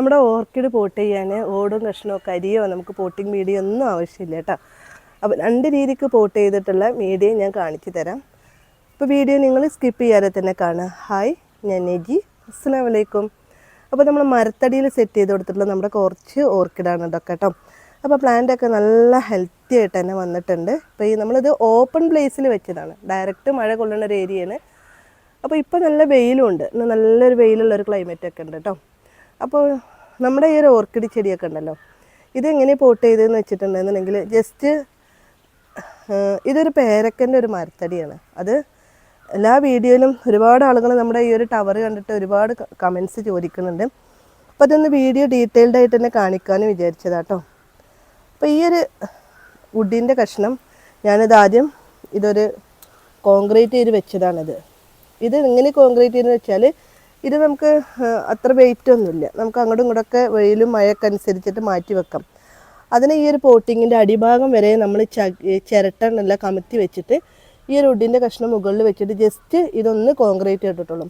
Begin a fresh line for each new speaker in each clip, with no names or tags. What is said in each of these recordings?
നമ്മുടെ orchid pot ചെയ്യാൻ ഓടും കഷ്ണമോ കരിയോ നമുക്ക് പോട്ടിംഗ് മീഡിയ ഒന്നും ആവശ്യമില്ല കേട്ടോ. അപ്പോൾ രണ്ട് രീതിക്ക് പോട്ട് ചെയ്തിട്ടുള്ള മീഡിയ ഞാൻ കാണിച്ചു തരാം. അപ്പോൾ വീഡിയോ നിങ്ങൾ സ്കിപ്പ് ചെയ്യാതെ തന്നെ കാണുക. ഹായ് ഞാൻ നെജി. അസ്സാം വലൈക്കും അപ്പോൾ നമ്മൾ മരത്തടിയിൽ സെറ്റ് ചെയ്ത് കൊടുത്തിട്ടുള്ള നമ്മുടെ കുറച്ച് ഓർക്കിഡാണ് ഇതൊക്കെ കേട്ടോ. അപ്പോൾ പ്ലാന്റൊക്കെ നല്ല ഹെൽത്തി ആയിട്ട് തന്നെ വന്നിട്ടുണ്ട്. ഇപ്പോൾ ഈ നമ്മളിത് ഓപ്പൺ പ്ലേസിൽ വെച്ചതാണ്. ഡയറക്റ്റ് മഴ കൊള്ളുന്ന ഒരു ഏരിയയാണ് അപ്പോൾ ഇപ്പോൾ നല്ല വെയിലും ഉണ്ട്. ഇന്ന് നല്ലൊരു വെയിലുള്ള ഒരു ക്ലൈമറ്റ് ഒക്കെ ഉണ്ട് കേട്ടോ. അപ്പോൾ നമ്മുടെ ഈ ഒരു ഓർക്കിഡ് ചെടിയൊക്കെ ഉണ്ടല്ലോ ഇതെങ്ങനെ പോട്ട് ചെയ്തതെന്ന് വെച്ചിട്ടുണ്ടെന്നുണ്ടെങ്കിൽ ജസ്റ്റ് ഇതൊരു പേരക്കന്റെ ഒരു മരത്തടിയാണ്. അത് എല്ലാ വീഡിയോയിലും ഒരുപാട് ആളുകൾ നമ്മുടെ ഈ ഒരു ടവർ കണ്ടിട്ട് ഒരുപാട് കമൻസ് ചോദിക്കുന്നുണ്ട്. അപ്പോൾ അതൊന്ന് വീഡിയോ ഡീറ്റെയിൽഡ് ആയിട്ട് തന്നെ കാണിക്കാമെന്ന് വിചാരിച്ചതാട്ടോ. അപ്പോൾ ഈ ഒരു വുഡിന്റെ കഷ്ണം ഞാനിത് ആദ്യം ഇതൊരു കോൺക്രീറ്റ് ചെയ്ത് വെച്ചതാണിത്. ഇത് എങ്ങനെ കോൺക്രീറ്റ് ചെയ്തെന്ന് വെച്ചാൽ ഇത് നമുക്ക് അത്ര വെയിറ്റ് ഒന്നുമില്ല. നമുക്ക് അങ്ങോട്ടും ഇങ്ങോട്ടൊക്കെ വെയിലും മഴയൊക്കെ അനുസരിച്ചിട്ട് മാറ്റി വെക്കാം. അതിന് ഈ ഒരു പോട്ടിങ്ങിന്റെ അടിഭാഗം വരെ നമ്മൾ ച ചിരട്ട നല്ല കമത്തി വെച്ചിട്ട് ഈ ഒരു വുഡിന്റെ കഷ്ണം മുകളിൽ വെച്ചിട്ട് ജസ്റ്റ് ഇതൊന്ന് കോൺക്രീറ്റ് ഇട്ടിട്ടുള്ളൂ.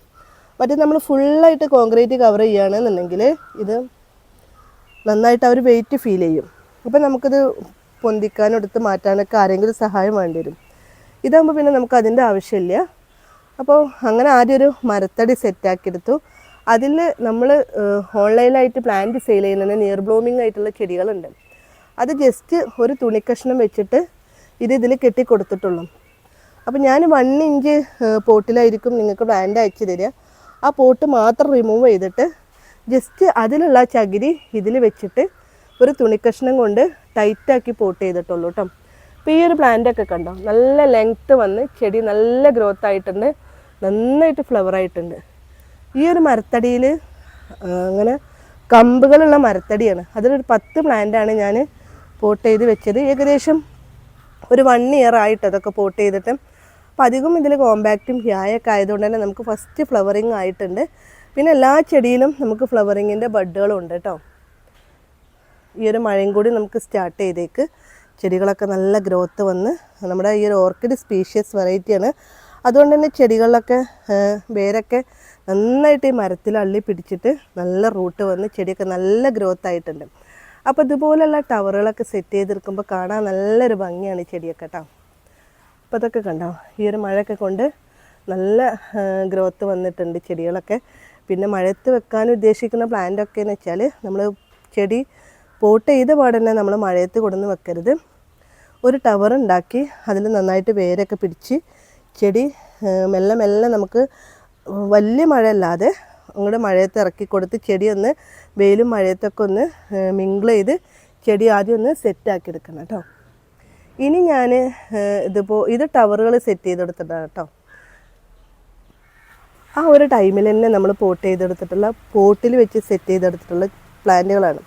മറ്റേ നമ്മൾ ഫുള്ളായിട്ട് കോൺക്രീറ്റ് കവർ ചെയ്യുകയാണെന്നുണ്ടെങ്കിൽ ഇത് നന്നായിട്ട് അവർ വെയിറ്റ് ഫീൽ ചെയ്യും. അപ്പം നമുക്കിത് പൊന്തിക്കാനും എടുത്ത് മാറ്റാനൊക്കെ ആരെങ്കിലും സഹായം വേണ്ടി വരും. ഇതാകുമ്പോൾ പിന്നെ നമുക്ക് അതിന്റെ ആവശ്യമില്ല. അപ്പോൾ അങ്ങനെ ആദ്യം ഒരു മരത്തടി സെറ്റാക്കിയെടുത്തു. അതിൽ നമ്മൾ ഓൺലൈനായിട്ട് പ്ലാന്റ് സെയിൽ ചെയ്യുന്ന നിയർ ബ്ലൂമിംഗ് ആയിട്ടുള്ള ചെടികളുണ്ട്. അത് ജസ്റ്റ് ഒരു തുണിക്കഷ്ണം വെച്ചിട്ട് ഇത് ഇതിൽ കെട്ടി കൊടുത്തിട്ടുള്ളൂ അപ്പോൾ ഞാൻ വൺ ഇഞ്ച് പോട്ടിലായിരിക്കും നിങ്ങൾക്ക് പ്ലാന്റ് അയച്ചു തരിക. ആ പോട്ട് മാത്രം റിമൂവ് ചെയ്തിട്ട് ജസ്റ്റ് അതിലുള്ള ചകിരി ഇതിൽ വെച്ചിട്ട് ഒരു തുണിക്കഷ്ണം കൊണ്ട് ടൈറ്റാക്കി പോട്ട് ചെയ്തിട്ടുള്ളൂ കേട്ടോ അപ്പോൾ ഈ ഒരു പ്ലാന്റൊക്കെ കണ്ടോ? നല്ല ലെങ്ത്ത് വന്ന് ചെടി നല്ല ഗ്രോത്ത് ആയിട്ടുണ്ട്. നന്നായിട്ട് ഫ്ലവർ ആയിട്ടുണ്ട്. ഈ ഒരു മരത്തടിയിൽ അങ്ങനെ കമ്പുകളുള്ള മരത്തടിയാണ്. അതിലൊരു പത്ത് പ്ലാന്റാണ് ഞാൻ പോട്ട് ചെയ്ത് വെച്ചത്. ഏകദേശം ഒരു വൺ ഇയർ ആയിട്ട് അതൊക്കെ പോട്ട് ചെയ്തിട്ട്. അപ്പോൾ അധികം ഇതിൽ കോമ്പാക്റ്റും ഹ്യായൊക്കെ ആയതുകൊണ്ട് തന്നെ നമുക്ക് ഫസ്റ്റ് ഫ്ലവറിങ് ആയിട്ടുണ്ട്. പിന്നെ എല്ലാ ചെടിയിലും നമുക്ക് ഫ്ലവറിങ്ങിന്റെ ബഡുകളും ഉണ്ട് കേട്ടോ ഈ ഒരു മഴയും കൂടി നമുക്ക് സ്റ്റാർട്ട് ചെയ്തേക്ക്. ചെടികളൊക്കെ നല്ല ഗ്രോത്ത് വന്ന് നമ്മുടെ ഈ ഒരു ഓർക്കിഡ് സ്പീഷ്യസ് വെറൈറ്റിയാണ് അതുകൊണ്ട് തന്നെ ചെടികളിലൊക്കെ വേരൊക്കെ നന്നായിട്ട് ഈ മരത്തിൽ അള്ളി പിടിച്ചിട്ട് നല്ല റൂട്ട് വന്ന് ചെടിയൊക്കെ നല്ല ഗ്രോത്ത് ആയിട്ടുണ്ട്. അപ്പോൾ ഇതുപോലെയുള്ള ടവറുകളൊക്കെ സെറ്റ് ചെയ്തിരിക്കുമ്പോൾ കാണാൻ നല്ലൊരു ഭംഗിയാണ് ഈ ചെടിയൊക്കെ കേട്ടോ അപ്പോൾ അതൊക്കെ കണ്ടോ? ഈ ഒരു മഴയൊക്കെ കൊണ്ട് നല്ല ഗ്രോത്ത് വന്നിട്ടുണ്ട് ചെടികളൊക്കെ. പിന്നെ മഴയത്ത് വെക്കാൻ ഉദ്ദേശിക്കുന്ന പ്ലാന്റ് ഒക്കെ എന്ന് വെച്ചാൽ നമ്മൾ ചെടി പോട്ട് ചെയ്ത പാടന്നെ നമ്മൾ മഴയത്ത് കൊടുന്ന് വെക്കരുത്. ഒരു ടവർ ഉണ്ടാക്കി അതിൽ നന്നായിട്ട് വേരൊക്കെ പിടിച്ച് ചെടി മെല്ലെ മെല്ലെ നമുക്ക് വലിയ മഴയല്ലാതെ അങ്ങോട്ട് മഴയത്ത് ഇറക്കി കൊടുത്ത് ചെടി ഒന്ന് വെയിലും മഴയത്തൊക്കെ ഒന്ന് മിങ്കിൾ ചെയ്ത് ചെടി ആദ്യം ഒന്ന് സെറ്റാക്കി എടുക്കണം കേട്ടോ ഇനി ഞാൻ ഇതിപ്പോൾ ഇത് ടവറുകൾ സെറ്റ് ചെയ്തെടുത്തിട്ടാണ് കേട്ടോ ആ ഒരു ടൈമിൽ തന്നെ നമ്മൾ പോട്ട് ചെയ്തെടുത്തിട്ടുള്ള പോട്ടിൽ വെച്ച് സെറ്റ് ചെയ്തെടുത്തിട്ടുള്ള പ്ലാന്റുകളാണ്.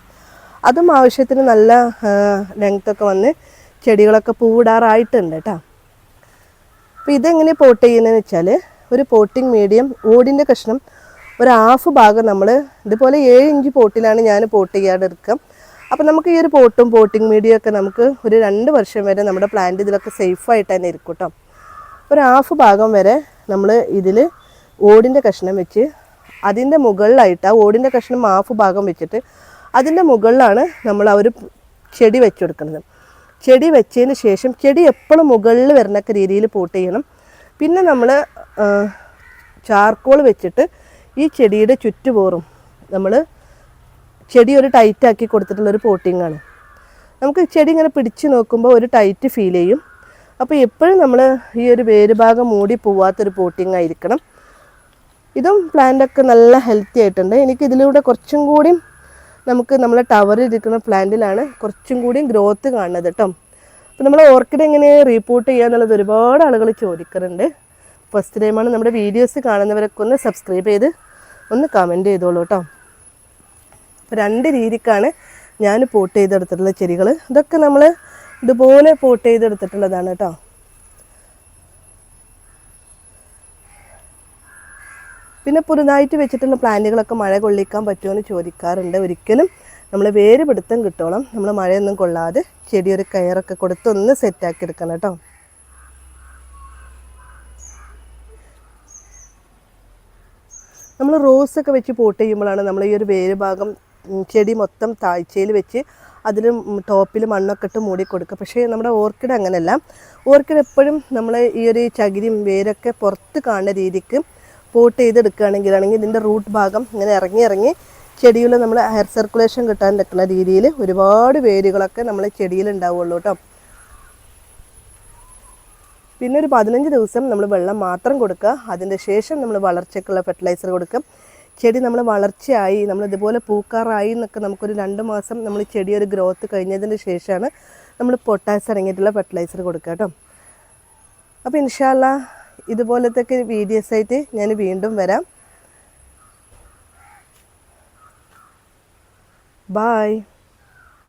അതും ആവശ്യത്തിന് നല്ല ലെങ്ത്തൊക്കെ വന്ന് ചെടികളൊക്കെ പൂവിടാറായിട്ടുണ്ട് കേട്ടോ അപ്പോൾ ഇതെങ്ങനെ പോട്ട് ചെയ്യുന്നതെന്ന് വെച്ചാൽ ഒരു പോട്ടിങ് മീഡിയം ഓടിന്റെ കഷ്ണം ഒരു ഹാഫ് ഭാഗം നമ്മൾ ഇതുപോലെ ഏഴ് ഇഞ്ച് പോട്ടിലാണ് ഞാൻ പോട്ട് ചെയ്യാതെടുക്കുക. അപ്പോൾ നമുക്ക് ഈ ഒരു പോട്ടും പോട്ടിങ് മീഡിയം ഒക്കെ നമുക്ക് ഒരു രണ്ട് വർഷം വരെ നമ്മുടെ പ്ലാന്റ് ഇതിലൊക്കെ സേഫായിട്ട് തന്നെ ഇരിക്കും കേട്ടോ ഒരു ഹാഫ് ഭാഗം വരെ നമ്മൾ ഇതിൽ ഓടിന്റെ കഷ്ണം വെച്ച് അതിന്റെ മുകളിലായിട്ട് ആ ഓടിന്റെ കഷ്ണം ഹാഫ് ഭാഗം വെച്ചിട്ട് അതിന്റെ മുകളിലാണ് നമ്മൾ ആ ഒരു ചെടി വെച്ചു കൊടുക്കുന്നത്. ചെടി വെച്ചതിന് ശേഷം ചെടി എപ്പോഴും മുകളിൽ വരുന്നൊക്കെ രീതിയിൽ പോട്ട് ചെയ്യണം. പിന്നെ നമ്മൾ ചാർക്കോൾ വെച്ചിട്ട് ഈ ചെടിയുടെ ചുറ്റുപോറും നമ്മൾ ചെടി ഒരു ടൈറ്റ് ടൈറ്റാക്കി കൊടുത്തിട്ടുള്ളൊരു പോട്ടിങ്ങാണ് നമുക്ക് ചെടി ഇങ്ങനെ പിടിച്ച് നോക്കുമ്പോൾ ഒരു ടൈറ്റ് ഫീൽ ചെയ്യും. അപ്പോൾ എപ്പോഴും നമ്മൾ ഈ ഒരു വേര് ഭാഗം മൂടി പോവാത്തൊരു പോട്ടിങ് ആയിരിക്കണം. ഇതും പ്ലാന്റൊക്കെ നല്ല ഹെൽത്തി ആയിട്ടുണ്ട്. എനിക്ക് ഇതിലൂടെ കുറച്ചും കൂടി നമുക്ക് നമ്മളെ ടവറിൽ ഇരിക്കുന്ന പ്ലാന്റിലാണ് കുറച്ചും കൂടി ഗ്രോത്ത് കാണുന്നത് കേട്ടോ. അപ്പോൾ നമ്മൾ ഓർക്കിഡ് എങ്ങനെ റീപ്പോർട്ട് ചെയ്യുക എന്നുള്ളത് ഒരുപാട് ആളുകൾ ചോദിക്കാറുണ്ട്. ഫസ്റ്റ് ടൈമാണ് നമ്മുടെ വീഡിയോസ് കാണുന്നവരൊക്കെ ഒന്ന് സബ്സ്ക്രൈബ് ചെയ്ത് ഒന്ന് കമന്റ് ചെയ്തോളൂ കേട്ടോ അപ്പോൾ രണ്ട് രീതിക്കാണ് ഞാൻ പോട്ട് ചെയ്തെടുത്തിട്ടുള്ള ചെടികൾ ഇതൊക്കെ നമ്മൾ ഇതുപോലെ പോട്ട് ചെയ്തെടുത്തിട്ടുള്ളതാണ് കേട്ടോ പിന്നെ പുതുതായിട്ട് വെച്ചിട്ടുള്ള പ്ലാന്റുകളൊക്കെ മഴ കൊള്ളിക്കാൻ പറ്റുമോ എന്ന് ചോദിക്കാറുണ്ട്. ഒരിക്കലും നമ്മൾ വേര് പിടുത്തം കിട്ടോളം നമ്മൾ മഴയൊന്നും കൊള്ളാതെ ചെടി ഒരു കയറൊക്കെ കൊടുത്ത് ഒന്ന് സെറ്റാക്കി എടുക്കണം കേട്ടോ നമ്മൾ റോസൊക്കെ വെച്ച് പോട്ട് ചെയ്യുമ്പോഴാണ് നമ്മൾ ഈ ഒരു വേര് ഭാഗം ചെടി മൊത്തം താഴ്ചയിൽ വെച്ച് അതിന് ടോപ്പിൽ മണ്ണൊക്കെ ഇട്ട് മൂടി കൊടുക്കുക. പക്ഷേ നമ്മുടെ ഓർക്കിഡ് അങ്ങനെയല്ല. ഓർക്കിഡ് എപ്പോഴും നമ്മൾ ഈ ഒരു ചകിരിയും വേരൊക്കെ പുറത്ത് കാണുന്ന രീതിക്ക് പോട്ട് ചെയ്തെടുക്കുകയാണെങ്കിലാണെങ്കിൽ ഇതിന്റെ റൂട്ട് ഭാഗം ഇങ്ങനെ ഇറങ്ങി ഇറങ്ങി ചെടിയിൽ നമ്മൾ എയർ സർക്കുലേഷൻ കിട്ടാൻ നിൽക്കുന്ന രീതിയിൽ ഒരുപാട് വേരുകളൊക്കെ നമ്മൾ ചെടിയിൽ ഉണ്ടാവുള്ളൂ കേട്ടോ. പിന്നെ ഒരു പതിനഞ്ച് ദിവസം നമ്മൾ വെള്ളം മാത്രം കൊടുക്കുക. അതിന്റെ ശേഷം നമ്മൾ വളർച്ചയ്ക്കുള്ള ഫെർട്ടിലൈസർ കൊടുക്കും ചെടി നമ്മൾ വളർച്ചയായി നമ്മൾ ഇതുപോലെ പൂക്കാറായി എന്നൊക്കെ നമുക്കൊരു രണ്ട് മാസം നമ്മൾ ചെടി ഒരു ഗ്രോത്ത് കഴിഞ്ഞതിന് ശേഷമാണ് നമ്മൾ പൊട്ടാസ് അടങ്ങിയിട്ടുള്ള ഫെർട്ടിലൈസർ കൊടുക്കുക കേട്ടോ. അപ്പോൾ ഇൻഷാല്ല ഇതുപോലത്തെ വീഡിയോസ് ആയിട്ട് ഞാൻ വീണ്ടും വരാം. Bye.